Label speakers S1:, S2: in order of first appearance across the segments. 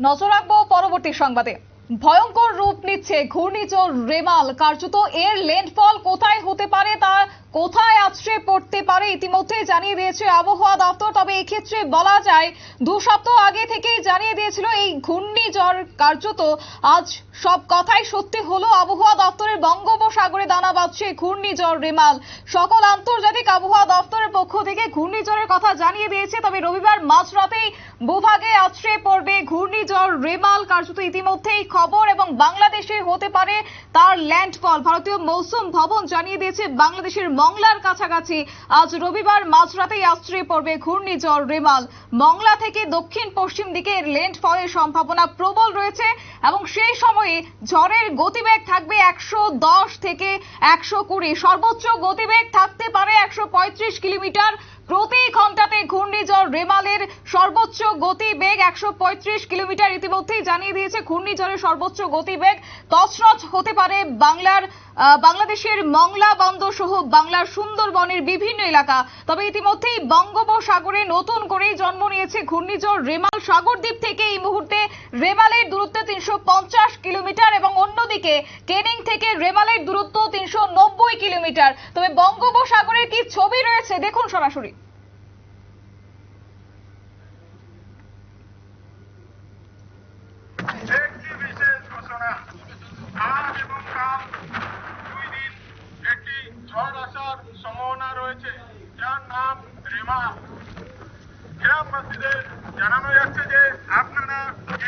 S1: নজর রাখব পরবর্তী সংবাদে। ভয়ঙ্কর রূপ নিচ্ছে ঘূর্ণিঝড় রেমাল। কার্যত এর ল্যান্ডফল কোথায় হতে পারে তা কোথায় আছড়ে পড়তে পারে ইতিমধ্যে জানিয়ে দিয়েছে আবহাওয়া দপ্তর। তবে এক্ষেত্রে বলা যায়, দু সপ্তাহ আগে থেকেই জানিয়ে দিয়েছিল এই ঘূর্ণিঝড় কার্যত। আজ সব কথাই সত্যি হলো। আবহাওয়া দপ্তরের বঙ্গোপসাগরে দানা বাঁধছে ঘূর্ণিঝড় রেমাল। সকল আন্তর্জাতিক আবহাওয়া দপ্তরের পক্ষ থেকে ঘূর্ণিঝড়ের কথা জানিয়ে দিয়েছে। তবে রবিবার মাঝরাতেই ভূভাগে আছড়ে পড়বে ঘূর্ণিঝড় রেমাল। কার্যত ইতিমধ্যেই খবর এবং বাংলাদেশে হতে পারে তার ল্যান্ডফল। ভারতীয় মৌসুম ভবন জানিয়ে দিয়েছে বাংলাদেশের মংলার কাছাকাছি। আজ রবিবার মাঝরাতেই আশ্রয় পড়বে ঘূর্ণিঝড় রেমাল। মংলা থেকে দক্ষিণ পশ্চিম দিকে এর ল্যান্ডফলের সম্ভাবনা প্রবল রয়েছে এবং সেই সময়ে ঝড়ের গতিবেগ থাকবে একশো দশ থেকে একশো কুড়ি। সর্বোচ্চ গতিবেগ থাকতে পারে একশো পঁয়ত্রিশ কিলোমিটার। প্রতি ঘন্টাতে ঘূর্ণিঝড় রেমালের সর্বোচ্চ গতিবেগ একশো পঁয়ত্রিশ কিলোমিটার। ইতিমধ্যেই জানিয়ে দিয়েছে, ঘূর্ণিঝড়ের সর্বোচ্চ গতিবেগ তছনছ হতে পারে বাংলার বাংলাদেশের মংলা বন্দর সহ বাংলার সুন্দরবনের বিভিন্ন এলাকা। তবে ইতিমধ্যেই বঙ্গোপসাগরে নতুন করেই জন্ম নিয়েছে ঘূর্ণিঝড় রেমাল সাগরদ্বীপ থেকে এই মুহূর্তে রেমালের দূরত্ব তিনশো পঞ্চাশ কিলোমিটার এবং অন্যদিকে কেনিং থেকে রেমালের দূরত্ব তিনশো নব্বই কিলোমিটার। তবে বঙ্গোপসাগরের কি ছবি রয়েছে? দেখুন সরাসরি।
S2: একটি বিশেষ ঘোষণা আজ এবং কাল দুই দিন একটি ঝড় আসার সম্ভাবনা রয়েছে যার নাম রেমা গ্রামবাসীদের জানানো যাচ্ছে যে আপনারা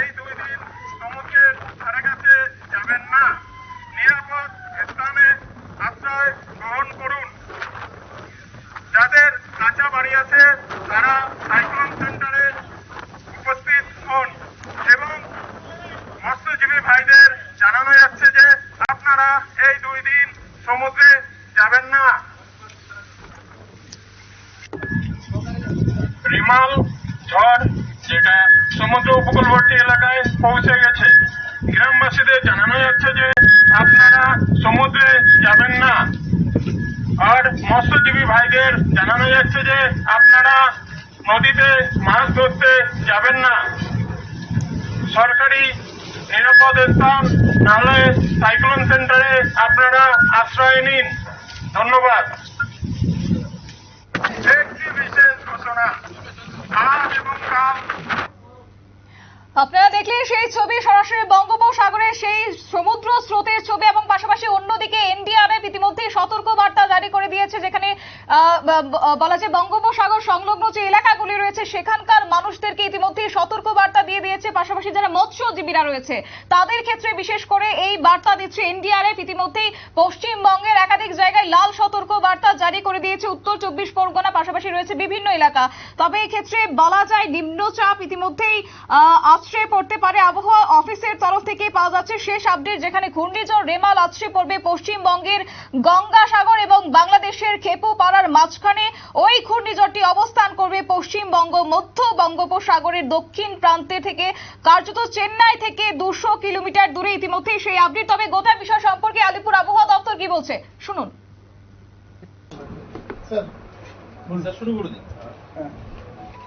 S2: এই দুই দিন সমুদ্রের ধারে কাছে যাবেন না নিরাপদ স্থানে আশ্রয় গ্রহণ করুন যাদের কাঁচা বাড়ি আছে তারা সাইক্লোন সেন্টারে উপস্থিত হন এবং মৎস্যজীবী ভাইদের জানানো যাচ্ছে যে আপনারা এই দুই দিন সমুদ্রে যাবেন না রিমাল, ঝড়, যেটা সমুদ্র উপকূলবর্তী এলাকায় পৌঁছে গেছে। গ্রামবাসীদের জানানো যাচ্ছে যে আপনারা সমুদ্রে যাবেন না। আর মৎস্যজীবী ভাইদের জানানো যাচ্ছে যে আপনারা নদীতে মাছ ধরতে যাবেন না। সরকারি নিরাপদ স্থান, নাহলে সাইক্লোন সেন্টারে আপনারা আশ্রয় নিন। ধন্যবাদ একটি বিশেষ ঘোষণা আজ এবং কাল
S1: আপনারা দেখলেন সেই ছবি সরাসরি বঙ্গোপসাগরের সেই সমুদ্র স্রোতের ছবি এবং পাশাপাশি অন্যদিকে এনডিআরএফ ইতিমধ্যে সতর্ক বার্তা জারি করে দিয়েছে যেখানে আহ, ব- ব- বলা যায় বঙ্গোপসাগর সংলগ্ন যে এলাকাগুলি রয়েছে, সেখানকার মানুষদেরকে ইতিমধ্যে সতর্ক বার্তা দিয়ে দিয়েছে, পাশাপাশি যারা মৎস্যজীবীরা রয়েছে, তাদের ক্ষেত্রে বিশেষ করে এই বার্তা দিচ্ছে এনডিআরএফ। ইতিমধ্যেই পশ্চিমবঙ্গের একাধিক জায়গায় লাল সতর্ক বার্তা জারি করে দিয়েছে, উত্তর চব্বিশ পরগনা, পাশাপাশি রয়েছে বিভিন্ন এলাকা। তবে এই ক্ষেত্রে বলা যায় নিম্নচাপ ইতিমধ্যেই আছড়ে পড়তে পারে। আবহাওয়া অফিসের তরফ থেকে পাওয়া যাচ্ছে শেষ আপডেট, যেখানে ঘূর্ণিঝড় রেমাল আছড়ে পড়বে পশ্চিমবঙ্গের গঙ্গাসাগর এবং বাংলাদেশের খেপু পাড়ার মাঝখানে ওই ঘূর্ণিঝড়টি অবস্থান করবে পশ্চিমবঙ্গ মধ্য বঙ্গোপসাগরের দক্ষিণ প্রান্তে থেকে কার্যত চেন্নাই থেকে দুশো কিলোমিটার দূরে ইতিমধ্যেই সেই আপডেট। তবে গোটা বিষয় সম্পর্কে আলিপুর আবহাওয়া দপ্তর কি বলছে? শুনুন।
S3: স্যার
S4: স্যার শুরু করে দিন।
S3: হ্যাঁ।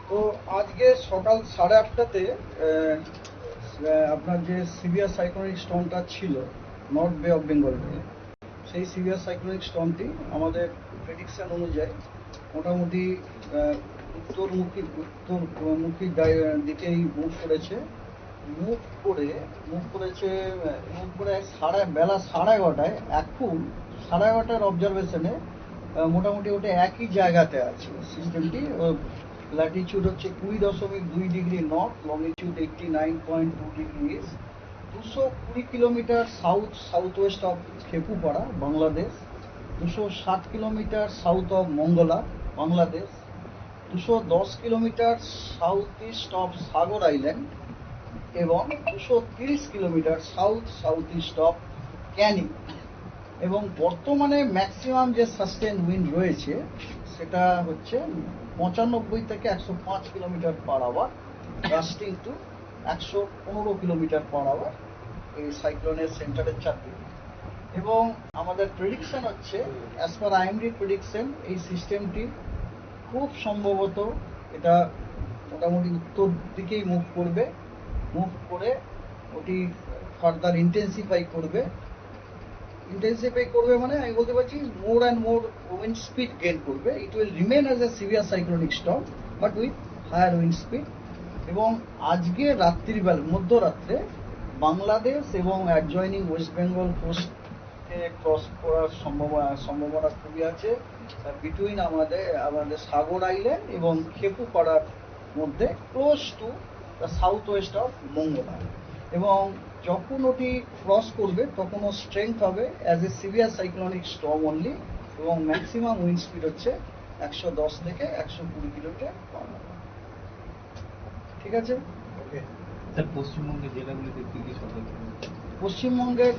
S3: তো আজকে সকাল সাড়ে আটটাতে আপনার যে সিভিয়ার সাইক্লোনিক স্টর্মটা ছিল নর্থ বে অফ বেঙ্গল থেকে সেই সিভিয়ার সাইক্লোনিক স্টর্মটি আমাদের প্রেডিকশন অনুযায়ী মোটামুটি উত্তরমুখী উত্তরমুখী দিকেই মুভ করেছে। মুভ করে মুভ করেছে মুভ করে সাড়ে, বেলা সাড়ে এগারোটায়, এখন সাড়ে এগারোটার অবজারভেশনে মোটামুটি ওটা একই জায়গাতে আছে। সিস্টেমটি ল্যাটিচিউড হচ্ছে কুড়ি দশমিক দুই degree north longitude eighty nine point two degree east দুশো কুড়ি kilometre south south west of Khepupara Bangladesh দুশো সাত kilometre south of Mongla Bangladesh দুশো দশ kilometre south east of Sagar island এবং দুশো তিরিশ kilometre south south east of Canning এবং বর্তমানে ম্যাক্সিমাম যে সাস্টেন উইন্ড রয়েছে, সেটা হচ্ছে পঁচানব্বই থেকে একশো পাঁচ kilometre per hour gusting to একশো পনেরো কিলোমিটার পার আওয়ার এই সাইক্লোনের সেন্টারের চারদিকে এবং আমাদের প্রেডিকশন হচ্ছে অ্যাজ পার আইএমডি প্রেডিকশন এই সিস্টেমটি খুব সম্ভবত এটা মোটামুটি উত্তর দিকেই মুভ করবে। মুভ করে ওটি ফার্দার ইন্টেন্সিফাই করবে। ইন্টেন্সিফাই করবে মানে আমি বলতে পারছি more and more wind speed gain করবে। It will remain as a severe cyclonic storm but with higher wind speed এবং আজকে রাত্রিবেলা মধ্যরাত্রে বাংলাদেশ এবং অ্যাডজয়নিং ওয়েস্ট বেঙ্গল কোস্টকে ক্রস করার সম্ভাবনা সম্ভাবনা খুবই আছে বিটুইন আমাদের আমাদের সাগর আইল্যান্ড এবং খেপু খেপুপাড়ার মধ্যে close to the south west of Mongla এবং যখন ওটি ক্রস করবে, তখন ওর স্ট্রেংথ হবে as a severe cyclonic storm only এবং ম্যাক্সিমাম উইন্ড স্পিড হচ্ছে একশো দশ থেকে একশো কুড়ি কিলোমিটার পার। ঠিক আছে?
S4: স্যার পশ্চিমবঙ্গের জেলাগুলিতে কি কি সতর্ক
S3: পশ্চিমবঙ্গের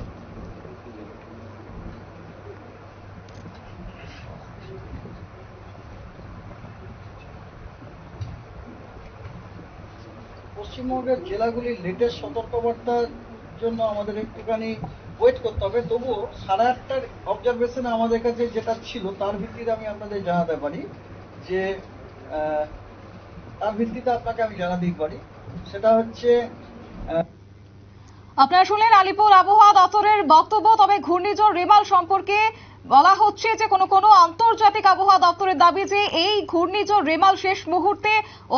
S3: পশ্চিমবঙ্গের জেলাগুলির লেটেস্ট সতর্কবার্তার জন্য আমাদের একটুখানি ওয়েট করতে হবে। তবুও সাড়ে আটটার অবজারভেশনে আমাদের কাছে যেটা ছিল তার ভিত্তিতে আমি আপনাদের জানাতে পারি যে আহ, তার ভিত্তিতে আপনাকে আমি জানাতেই পারি। সেটা হচ্ছে
S1: আপনারা শুনলেন আলিপুর আবহাওয়া দপ্তরের বক্তব্য, তবে ঘূর্ণিঝড় রেমাল সম্পর্কে বলা হচ্ছে যে কোনো কোনো আন্তর্জাতিক আবহাওয়া দপ্তরের দাবি যে এই ঘূর্ণিঝড় রেমাল শেষ মুহূর্তে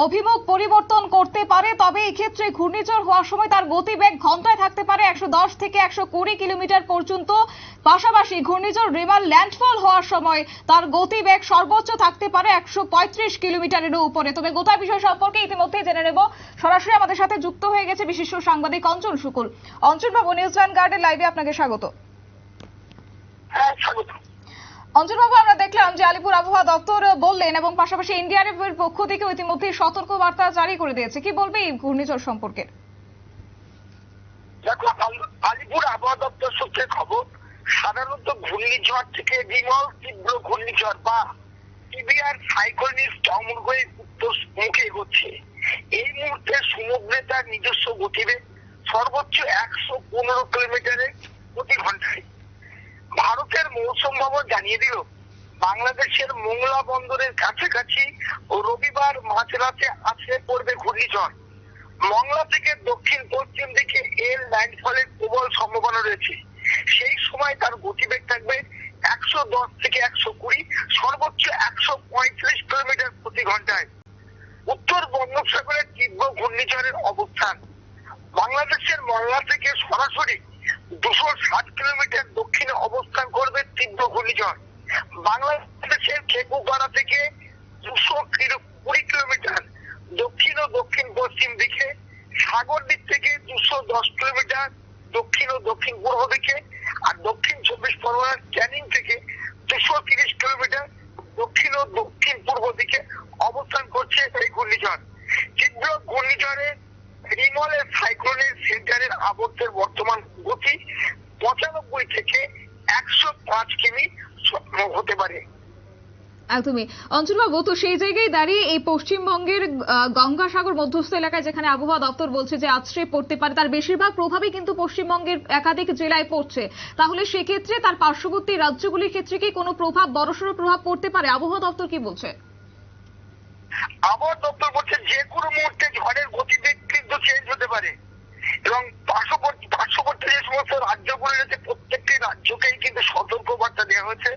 S1: অভিমুখ পরিবর্তন করতে পারে, তবে এই ক্ষেত্রে ঘূর্ণিঝড় হওয়ার সময় তার গতিবেগ ঘন্টায় থাকতে পারে একশো দশ থেকে একশো কুড়ি কিলোমিটার পর্যন্ত। পাশাপাশি ঘূর্ণিঝড় রেমাল ল্যান্ডফল হওয়ার সময় তার গতিবেগ সর্বোচ্চ থাকতে পারে একশো পঁয়ত্রিশ কিলোমিটারেরও উপরে। তবে গোটা বিষয় সম্পর্কে ইতিমধ্যে জেনে নেব। সরাসরি আমাদের সাথে যুক্ত হয়ে গেছে বিশিষ্ট সাংবাদিক অঞ্চল শুকুল। অঞ্চল বাবু নিউজিল্যান্ড গার্ডের লাইভে আপনাকে স্বাগত। অঞ্চল বাবু আমরা দেখলাম যে আলিপুর আবহাওয়া দপ্তর বললেন এবং পাশাপাশি ইন্ডিয়ার পক্ষ থেকে ইতিমধ্যে সতর্ক বার্তা জারি করে দিয়েছে। কি বলবে এই ঘূর্ণিঝড় সম্পর্কে?
S5: দেখো আলিপুর আবহাওয়া দপ্তর সূত্রে খবর, সাধারণত ঘূর্ণিঝড় থেকে বিমল তীব্র ঘূর্ণিঝড় বা টিবিআর মুখে এগোচ্ছে। এই মুহূর্তে সমুদ্রে তার নিজস্ব গতিবেগ সর্বোচ্চ একশো পনেরো কিলোমিটারে প্রতি ঘন্টায়। ভারতের মৌসুম ভবন জানিয়ে দিল, বাংলাদেশের মোংলা বন্দরের কাছাকাছি রবিবার মাঝরাতে আসে পড়বে ঘূর্ণিঝড়। মংলা থেকে দক্ষিণ পশ্চিম দিকে এর ল্যান্ডফলের প্রবল সম্ভাবনা রয়েছে। সেই সময় তার গতিবেগ থাকবে একশো দশ থেকে একশো কুড়ি, সর্বোচ্চ একশো পঁয়ত্রিশ কিলোমিটার প্রতি ঘন্টায়। উত্তর বঙ্গোপসাগরের তীব্র ঘূর্ণিঝড়ের অবস্থান। বাংলাদেশের মংলা থেকে সরাসরি দুশো ষাট কিলোমিটার দক্ষিণে অবস্থান করবে তীব্র ঘূর্ণিঝড়। বাংলাদেশের খেপুপাড়া থেকে দুশো কুড়ি কিলোমিটার দক্ষিণ ও দক্ষিণ পশ্চিম দিকে, সাগর দিক থেকে দুশো দশ কিলোমিটার দক্ষিণ ও দক্ষিণ পূর্ব দিকে আর দক্ষিণ চব্বিশ পরগনার ক্যানিং থেকে দুশো তিরিশ কিলোমিটার দক্ষিণ ও দক্ষিণ পূর্ব দিকে অবস্থান করছে এই ঘূর্ণিঝড়। তীব্র ঘূর্ণিঝড়ে রিমলের সাইক্লোনের সেন্টারের আবর্তের বর্তমান থেকে একশো পাঁচ কিমি হতে পারে।
S1: একদমই। অঞ্চলবাবু তো সেই জায়গায় দাঁড়িয়ে এই পশ্চিমবঙ্গের গঙ্গাসাগর মধ্যস্থ এলাকায় যেখানে আবহাওয়া দপ্তর বলছে যে আছড়ে পড়তে পারে তার বেশিরভাগ প্রভাবই কিন্তু পশ্চিমবঙ্গের একাধিক জেলায় পড়ছে। তাহলে সেক্ষেত্রে তার পার্শ্ববর্তী রাজ্যগুলির ক্ষেত্রে কি কোনো প্রভাব বড়সড় প্রভাব পড়তে পারে? আবহাওয়া দপ্তর কি বলছে?
S5: আবহাওয়া দপ্তর বলছে যে কোনো মুহূর্তে ঝড়ের গতিবেগ কিন্তু চেঞ্জ হতে পারে। এবং পার্শ্ববর্তী পার্শ্ববর্তী যে সমস্ত রাজ্যগুলো রয়েছে, প্রত্যেকটি রাজ্যকেই কিন্তু সতর্ক বার্তা দেওয়া হয়েছে।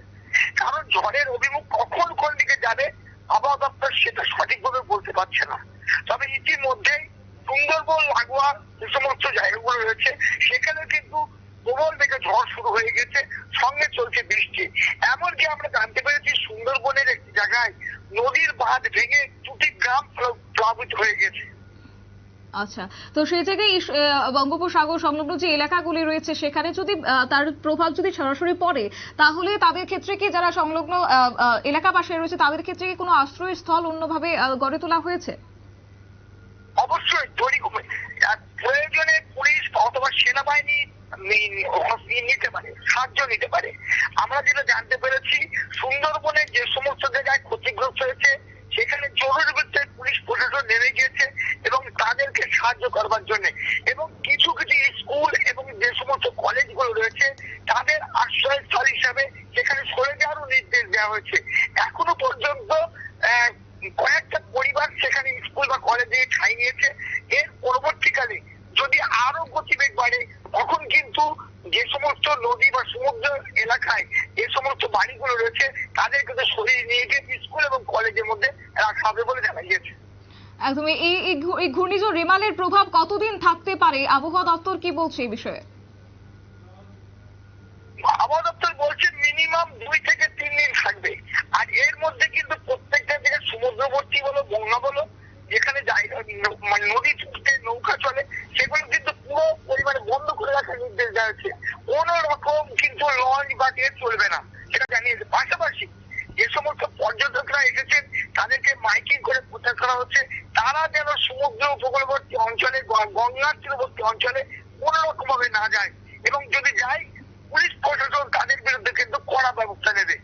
S5: কারণ ঝড়ের অভিমুখ কখন কোন দিকে যাবে, আবহাওয়া দপ্তর সেটা সঠিকভাবে বলতে পারছে না। তবে ইতিমধ্যেই সুন্দরবন, লাগোয়া যে সমস্ত জায়গাগুলো রয়েছে, সেখানে কিন্তু প্রবল বেগে ঝড় শুরু হয়ে গেছে, সঙ্গে চলছে বৃষ্টি। এমনকি আমরা জানতে পেরেছি সুন্দরবনের একটি জায়গায় নদীর বাঁধ ভেঙে
S1: আচ্ছা তো সেই জায়গায় বঙ্গোপসাগর সংলগ্ন যে এলাকাগুলি রয়েছে সেখানে যদি তার প্রভাব যদি সরাসরি পড়ে তাহলে তাদের ক্ষেত্রে কি যারা সংলগ্ন আহ, এলাকাবাসী রয়েছে তাদের ক্ষেত্রে কি কোনো আশ্রয়স্থল অন্যভাবে গড়ে তোলা হয়েছে?
S5: অবশ্যই প্রয়োজনে পুলিশ অথবা সেনাবাহিনী নিতে পারে সাহায্য নিতে পারে। আমরা যেটা জানতে পেরেছি সুন্দরবনে যে সমস্ত জায়গায় ক্ষতিগ্রস্ত হয়েছে সেখানে জরুরি পুলিশ প্রশাসন নেমে গিয়েছে। সাহায্য করবার জন্য। এবং কিছু কিছু স্কুল এবং যে সমস্ত কলেজগুলো রয়েছে, তাদের আশ্রয়স্থল হিসাবে সেখানে সরে যাওয়ারও নির্দেশ দেওয়া হয়েছে। এখনও পর্যন্ত আহ, কয়েকটা পরিবার সেখানে স্কুল বা কলেজে ঠাঁই নিয়েছে এর পরবর্তীকালে নেগেটিভ স্কুল এবং কলেজের মধ্যে রাখা হবে বলে জানা গিয়েছে
S1: একদমই। এই ঘূর্ণিঝড় রেমালের প্রভাব কতদিন থাকতে পারে? আবহাওয়া দপ্তর কি বলছে এই বিষয়ে
S5: আবহাওয়া দপ্তর বলছে মিনিমাম দুই থেকে তিন দিন থাকবে আর এর মধ্যে কিন্তু প্রত্যেকটা জায়গায় সমুদ্রবর্তী বলো গঙ্গা বলো যেখানে জায়গা ন- মানে নদী থেকে নৌকা চলে সেগুলো কিন্তু পুরো পরিমাণে বন্ধ করে রাখার নির্দেশ দেওয়া হচ্ছে কোন রকম কিন্তু লঞ্চ বা ট্রেন চলবে না সেটা জানিয়েছে পাশাপাশি যে সমস্ত পর্যটকরা এসেছেন তাদেরকে মাইকিং করে প্রচার করা হচ্ছে তারা যেন সমুদ্র উপকূলবর্তী অঞ্চলে গ- গঙ্গার তীরবর্তী অঞ্চলে কোন রকম ভাবে না যায় এবং যদি যায়, পুলিশ প্রশাসন তাদের বিরুদ্ধে কিন্তু কড়া ব্যবস্থা নেবে।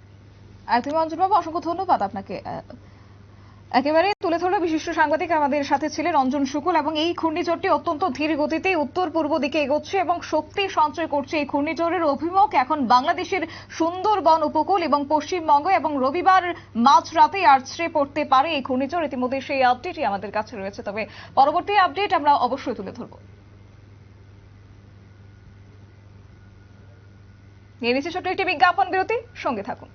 S1: একদমই অঞ্জনবাবু অসংখ্য ধন্যবাদ আপনাকে। একেবারে তুলে ধরলো বিশিষ্ট সাংবাদিক আমাদের সাথে ছিলেন অঞ্জন শুকুল, এবং এই ঘূর্ণিঝড়টি অত্যন্ত ধীর গতিতে উত্তর পূর্ব দিকে এগোচ্ছে এবং শক্তি সঞ্চয় করছে। এই ঘূর্ণিঝড়ের অভিমুখ এখন বাংলাদেশের সুন্দরবন উপকূল এবং পশ্চিমবঙ্গ, এবং রবিবার মাঝরাতে আছড়ে পড়তে পারে এই ঘূর্ণিঝড়। ইতিমধ্যে সেই আপডেটই আমাদের কাছে রয়েছে। তবে পরবর্তী আপডেট আমরা অবশ্যই তুলে ধরব। নিয়ে নিচ্ছে ছোট্ট একটি বিজ্ঞাপন বিরতি, সঙ্গে থাকুন।